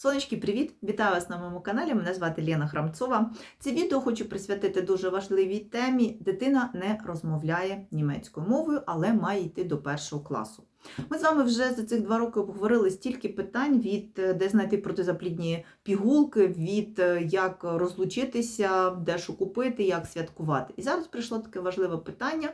Сонечки, привіт! Вітаю вас на моєму каналі. Мене звати Лена Храмцова. Це відео хочу присвятити дуже важливій темі. Дитина не розмовляє німецькою мовою, але має йти до першого класу. Ми з вами вже за цих два роки обговорили стільки питань від е, де знайти протизаплідні пігулки, від е, як розлучитися, де що купити, як святкувати. І зараз прийшло таке важливе питання.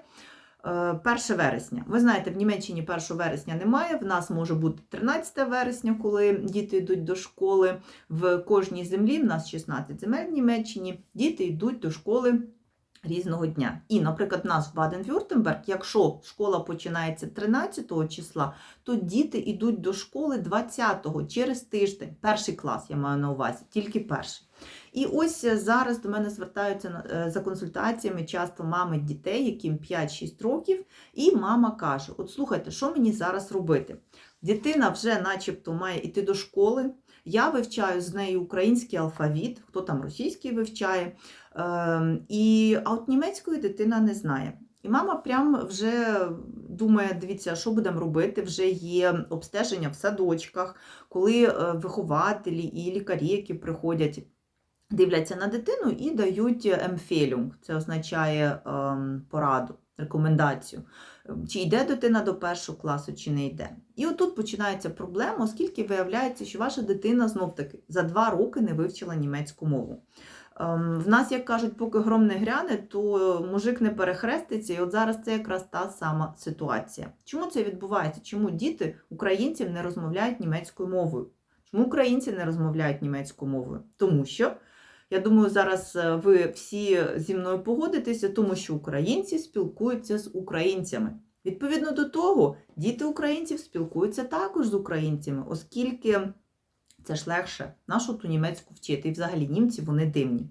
Е, 1 вересня. Ви знаєте, в Німеччині 1 вересня немає. В нас може бути 13 вересня, коли діти йдуть до школи. В кожній землі, в нас 16 земель в Німеччині, діти йдуть до школи різного дня. І, наприклад, в нас в Баден-Вюртемберг, якщо школа починається 13 числа, то діти йдуть до школи 20-го через тиждень. Перший клас я маю на увазі, тільки перший. І ось зараз до мене звертаються е, за консультаціями часто мами дітей, яким 5-6 років, і мама каже: От слухайте, що мені зараз робити? Дитина вже, начебто, має йти до школи. Я вивчаю з нею український алфавіт, хто там російський вивчає. Ем, і, а от німецької дитина не знає. І мама прям вже думає: дивіться, що будемо робити? Вже є обстеження в садочках, коли е, вихователі і лікарі, які приходять, дивляться на дитину і дають емфелюнг. Це означає ем, пораду, рекомендацію. Ем, Чи йде дитина до першого класу, чи не йде. І отут починається проблема, оскільки виявляється, що ваша дитина знов-таки за два роки не вивчила німецьку мову. Ем, В нас, як кажуть, поки гром не гряне, то мужик не перехреститься, і от зараз це якраз та сама ситуація. Чому це відбувається? Чому діти українців не розмовляють німецькою мовою? Чому українці не розмовляють німецькою мовою? Тому що я думаю, зараз е, ви всі зі мною погодитеся, тому що українці спілкуються з українцями. Відповідно до того, діти українців спілкуються також з українцями, оскільки це ж легше нашу ту німецьку вчити. І взагалі німці вони дивні.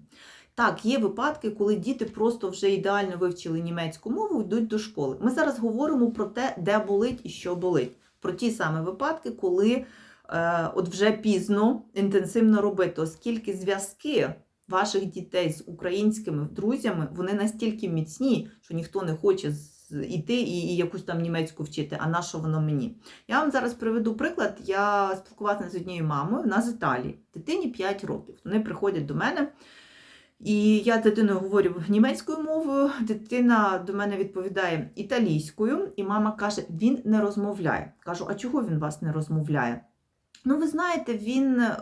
Так, є випадки, коли діти просто вже ідеально вивчили німецьку мову йдуть до школи. Ми зараз говоримо про те, де болить і що болить. Про ті самі випадки, коли е, от вже пізно інтенсивно робити, оскільки зв'язки ваших дітей з українськими друзями вони настільки міцні, що ніхто не хоче іти і, і якусь там німецьку вчити, а на що воно мені? Я вам зараз приведу приклад. Я спілкувалася з однією мамою, вона з Італії, дитині 5 років. Вони приходять до мене. І я з дитиною говорю німецькою мовою, дитина до мене відповідає італійською, і мама каже: він не розмовляє. Кажу, а чого він вас не розмовляє? Ну, ви знаєте, він е,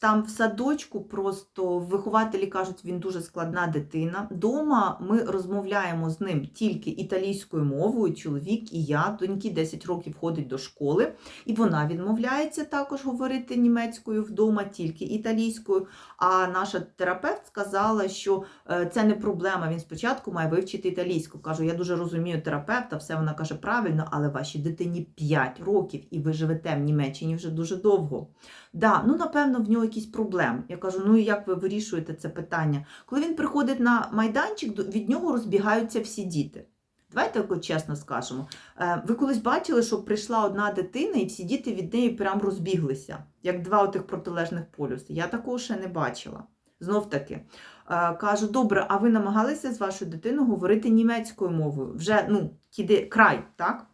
там в садочку просто вихователі кажуть, він дуже складна дитина. Дома ми розмовляємо з ним тільки італійською мовою, чоловік і я. Доньки 10 років ходить до школи, і вона відмовляється також говорити німецькою вдома, тільки італійською. А наша терапевт сказала, що е, це не проблема. Він спочатку має вивчити італійську. Кажу, я дуже розумію терапевта, все вона каже правильно, але вашій дитині 5 років, і ви живете в Німеччині вже дуже довго. Да, ну напевно, в нього якісь проблеми. Я кажу, ну і як ви вирішуєте це питання? Коли він приходить на майданчик, від нього розбігаються всі діти. Давайте так чесно скажемо. Е, Ви колись бачили, що прийшла одна дитина, і всі діти від неї прям розбіглися, як два отих протилежних полюси. Я такого ще не бачила. Знов таки, е, кажу, добре, а ви намагалися з вашою дитиною говорити німецькою мовою? Вже ну, кіди край, так?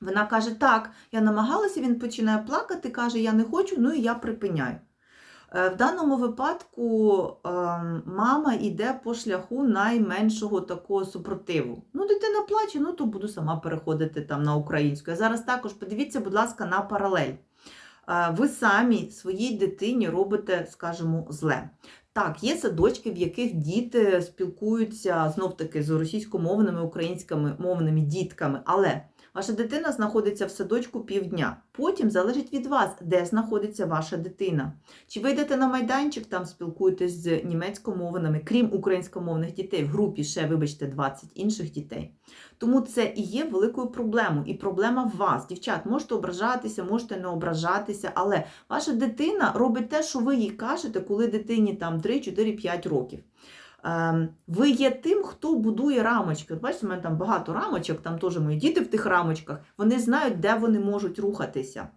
Вона каже, так, я намагалася, він починає плакати, каже, я не хочу, ну і я припиняю. Е, В даному випадку ем, мама йде по шляху найменшого такого супротиву. Ну, дитина плаче, ну то буду сама переходити там на українську. А зараз також подивіться, будь ласка, на паралель. Е, Ви самі своїй дитині робите, скажімо, зле. Так, є садочки, в яких діти спілкуються знов-таки з російськомовними, українськими мовними дітками, але Ваша дитина знаходиться в садочку півдня. Потім залежить від вас, де знаходиться ваша дитина. Чи ви йдете на майданчик, там спілкуєтесь з німецькомовними, крім українськомовних дітей, в групі ще, вибачте, 20 інших дітей. Тому це і є великою проблемою. І проблема в вас. Дівчат, можете ображатися, можете не ображатися, але ваша дитина робить те, що ви їй кажете, коли дитині там 3, 4, 5 років. Ем, Ви є тим, хто будує рамочки. Бачите, у мене там багато рамочок, там теж мої діти в тих рамочках. Вони знають, де вони можуть рухатися.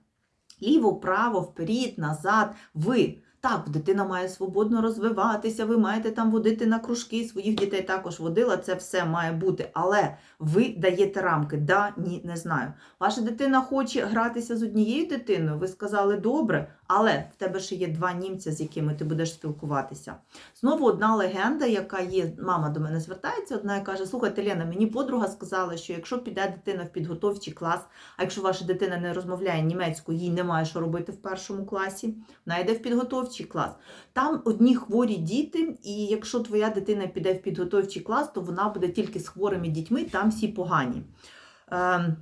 Ліво, право, вперед, назад. Ви. Так, дитина має свободно розвиватися, ви маєте там водити на кружки, своїх дітей також водила, це все має бути. Але ви даєте рамки. Да, ні, не знаю. Ваша дитина хоче гратися з однією дитиною, ви сказали добре, але в тебе ще є два німця, з якими ти будеш спілкуватися. Знову одна легенда, яка є, мама до мене звертається, одна і каже: Слухайте, Лена, мені подруга сказала, що якщо піде дитина в підготовчий клас, а якщо ваша дитина не розмовляє німецькою, їй немає що робити в першому класі, вона йде в підготовчий клас. Там одні хворі діти, і якщо твоя дитина піде в підготовчий клас, то вона буде тільки з хворими дітьми, там всі погані. Е,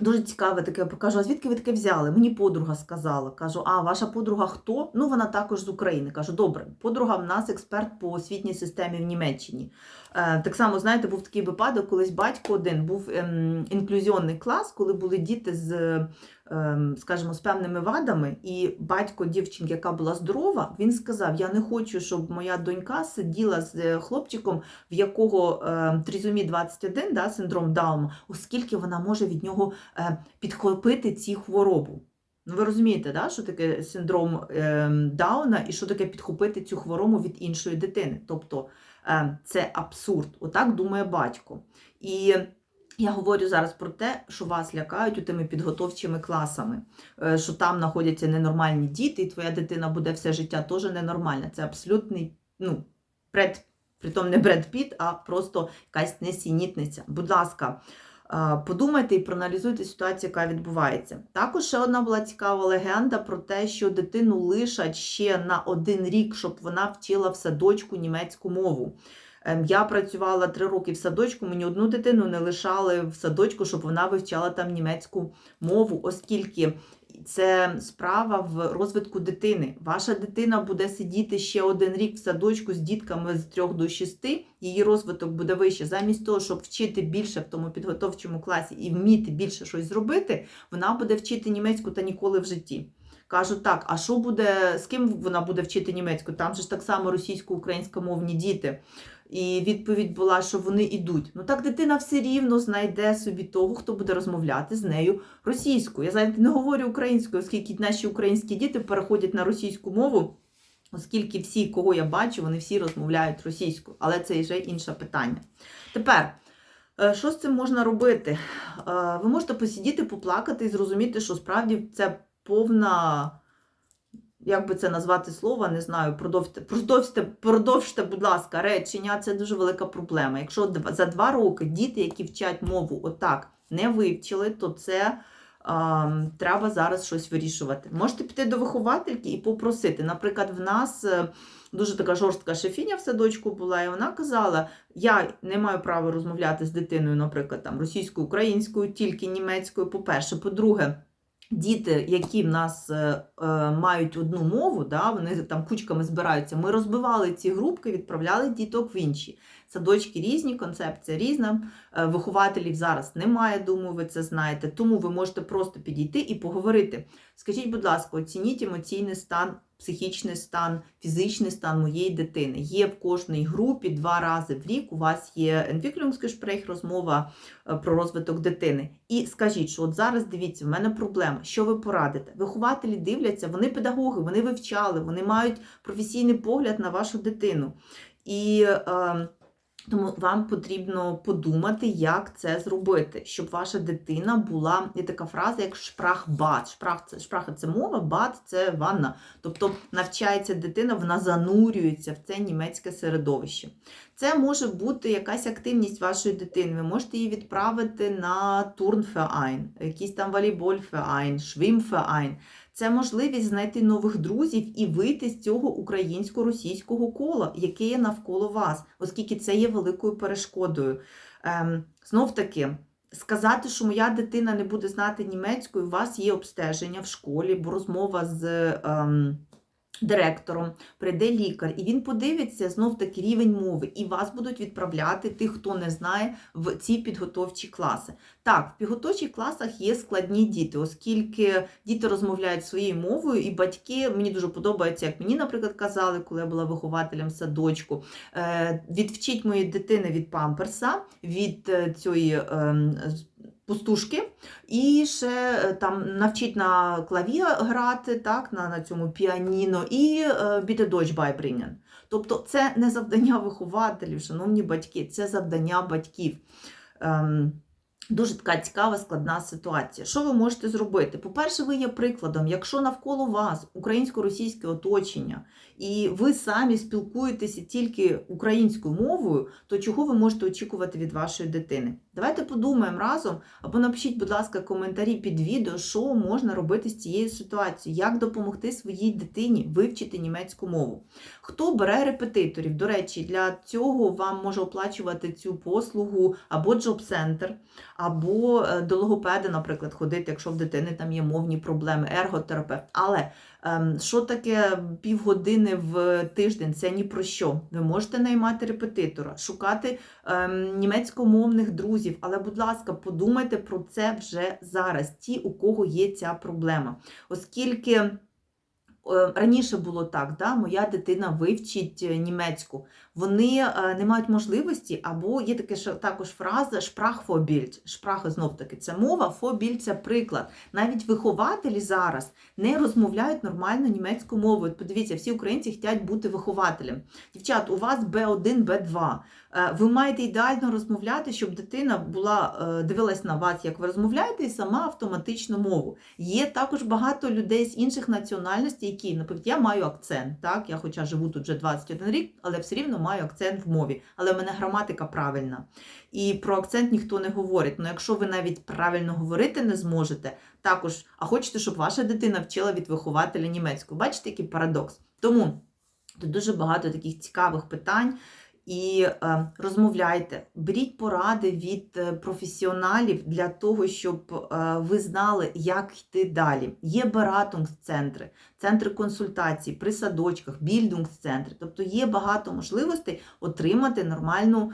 Дуже цікаве таке, покажу, а звідки ви таке взяли? Мені подруга сказала. Кажу, а ваша подруга хто? Ну, вона також з України. Кажу, добре, подруга в нас експерт по освітній системі в Німеччині. Е, так само, знаєте, був такий випадок, колись батько один був ем, інклюзіонний клас, коли були діти з, ем, скажімо, з певними вадами, і батько дівчинки, яка була здорова, він сказав: Я не хочу, щоб моя донька сиділа з е, хлопчиком, в якого е, тризомі 21, да, синдром Дауна, оскільки вона може від нього підхопити ці хворобу. Ну, ви розумієте, да, що таке синдром е, Дауна і що таке підхопити цю хворобу від іншої дитини. Тобто це абсурд. Отак думає батько. І я говорю зараз про те, що вас лякають у тими підготовчими класами, е, що там знаходяться ненормальні діти, і твоя дитина буде все життя теж ненормальна. Це абсолютний, ну, пред, притом не бред Піт, а просто якась несінітниця. Будь ласка. Подумайте і проаналізуйте ситуацію, яка відбувається. Також ще одна була цікава легенда про те, що дитину лишать ще на один рік, щоб вона вчила в садочку німецьку мову. Ем, Я працювала три роки в садочку, мені одну дитину не лишали в садочку, щоб вона вивчала там німецьку мову, оскільки це справа в розвитку дитини. Ваша дитина буде сидіти ще один рік в садочку з дітками з 3 до 6, її розвиток буде вище. Замість того, щоб вчити більше в тому підготовчому класі і вміти більше щось зробити, вона буде вчити німецьку та ніколи в житті. Кажу, так, а що буде, з ким вона буде вчити німецьку? Там же ж так само російсько-українськомовні діти. І відповідь була, що вони йдуть. Ну так дитина все рівно знайде собі того, хто буде розмовляти з нею російською. Я знаєте, не говорю українською, оскільки наші українські діти переходять на російську мову, оскільки всі, кого я бачу, вони всі розмовляють російською. Але це вже інше питання. Тепер. е, Що з цим можна робити? Е, Ви можете посидіти, поплакати і зрозуміти, що справді це повна, як би це назвати слово, не знаю, продовжте, продовжте, продовжте, будь ласка, речення. Це дуже велика проблема. Якщо за два роки діти, які вчать мову отак, не вивчили, то це треба зараз щось вирішувати. Можете піти до виховательки і попросити. Наприклад, в нас е, дуже така жорстка шефіня в садочку була, і вона казала: я не маю права розмовляти з дитиною, наприклад, там російською, українською, тільки німецькою. По-перше, по-друге. Діти, які в нас е, е, мають одну мову, да, вони там кучками збираються. Ми розбивали ці групки, відправляли діток в інші. Садочки різні, концепція різна. Е, вихователів зараз немає, думаю, ви це знаєте. Тому ви можете просто підійти і поговорити. Скажіть, будь ласка, оцініть емоційний стан, психічний стан, фізичний стан моєї дитини. Є в кожній групі два рази в рік. У вас є Entwicklungsgespräch, розмова е, про розвиток дитини. І скажіть, що от зараз дивіться, в мене проблема. Що ви порадите? Вихователі дивляться, вони педагоги, вони вивчали, вони мають професійний погляд на вашу дитину. І е, тому вам потрібно подумати, як це зробити, щоб ваша дитина була є така фраза, як шпрахбат. Шпрах це шпраха це мова, бат це ванна. Тобто навчається дитина, вона занурюється в це німецьке середовище. Це може бути якась активність вашої дитини. Ви можете її відправити на турнфеайн, якийсь там волейбольфеайн, швимфеайн. Це можливість знайти нових друзів і вийти з цього українсько-російського кола, яке є навколо вас, оскільки це є великою перешкодою. Ем, знов таки. Сказати, що моя дитина не буде знати німецькою, у вас є обстеження в школі, бо розмова з ем, директором, прийде лікар, і він подивиться знов таки рівень мови, і вас будуть відправляти тих, хто не знає, в ці підготовчі класи. Так, в підготовчих класах є складні діти, оскільки діти розмовляють своєю мовою, і батьки мені дуже подобається, як мені, наприклад, казали, коли я була вихователем садочку. Е, відвчіть моєї дитини від памперса, від е, цієї. Пустушки, і ще е, там навчить на клаві грати, так, на, на цьому піаніно, і біде дочь байбрінен. Тобто це не завдання вихователів, шановні батьки, це завдання батьків. Ем, Дуже така цікава складна ситуація. Що ви можете зробити? По-перше, ви є прикладом, якщо навколо вас українсько-російське оточення, і ви самі спілкуєтеся тільки українською мовою, то чого ви можете очікувати від вашої дитини? Давайте подумаємо разом, або напишіть, будь ласка, коментарі під відео, що можна робити з цією ситуацією, як допомогти своїй дитині вивчити німецьку мову. Хто бере репетиторів? До речі, для цього вам може оплачувати цю послугу або джоб-центр, або е, до логопеда, наприклад, ходити, якщо в дитини там є мовні проблеми, ерготерапевт. Але ем, що таке півгодини в тиждень? Це ні про що. Ви можете наймати репетитора, шукати ем, німецькомовних друзів. Але, будь ласка, подумайте про це вже зараз, ті, у кого є ця проблема. Оскільки. Раніше було так, да? моя дитина вивчить е, німецьку. Вони е, не мають можливості, або є таке також фраза Sprachvorbild. Шпрахи знов таки це мова, Vorbild – це приклад. Навіть вихователі зараз не розмовляють нормально німецьку мову. Подивіться, всі українці хочуть бути вихователем. Дівчат, у вас B1, B2. Е, Ви маєте ідеально розмовляти, щоб дитина була дивилась на вас, як ви розмовляєте, і сама автоматично мову. Є також багато людей з інших національностей, які, наприклад, я маю акцент. Так, я хоча живу тут вже 21 рік, але все рівно маю акцент в мові. Але в мене граматика правильна. І про акцент ніхто не говорить. Ну, якщо ви навіть правильно говорити не зможете, також, а хочете, щоб ваша дитина вчила від вихователя німецьку. Бачите, який парадокс? Тому тут дуже багато таких цікавих питань. І е, розмовляйте, беріть поради від е, професіоналів для того, щоб е, ви знали, як йти далі. Є бератунгс-центри, центри консультацій при садочках, більдунгс-центри. Тобто є багато можливостей отримати нормальну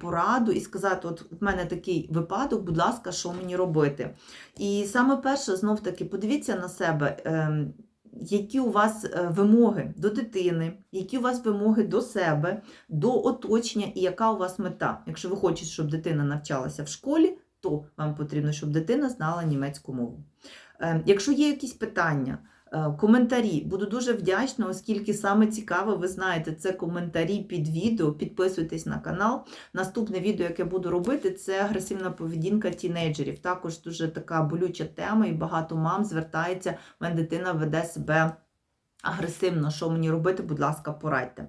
пораду і сказати: от в мене такий випадок, будь ласка, що мені робити? І саме перше, знов таки, подивіться на себе. Які у вас е, вимоги до дитини, які у вас вимоги до себе, до оточення і яка у вас мета. Якщо ви хочете, щоб дитина навчалася в школі, то вам потрібно, щоб дитина знала німецьку мову. Е, Якщо є якісь питання, коментарі, буду дуже вдячна, оскільки саме цікаве, ви знаєте, це коментарі під відео. Підписуйтесь на канал. Наступне відео, яке буду робити, це агресивна поведінка тінейджерів. Також дуже така болюча тема, і багато мам звертається, мене дитина веде себе. Агресивно, що мені робити, будь ласка, порадьте.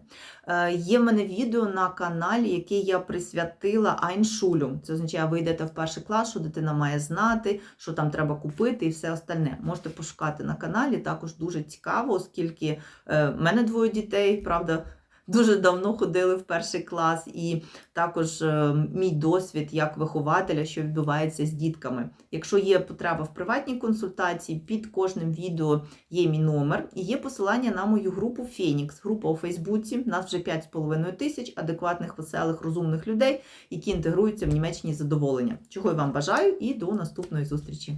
Е, є в мене відео на каналі, яке я присвятила Айншулю. Це означає, ви йдете в перший клас, що дитина має знати, що там треба купити і все остальне. Можете пошукати на каналі, також дуже цікаво, оскільки е, в мене двоє дітей, правда, дуже давно ходили в перший клас, і також е, мій досвід як вихователя, що відбувається з дітками. Якщо є потреба в приватній консультації, під кожним відео є мій номер і є посилання на мою групу Фенікс. Група у Фейсбуці. Нас вже 5,5 тисяч адекватних, веселих, розумних людей, які інтегруються в Німеччині задоволення. Чого я вам бажаю і до наступної зустрічі.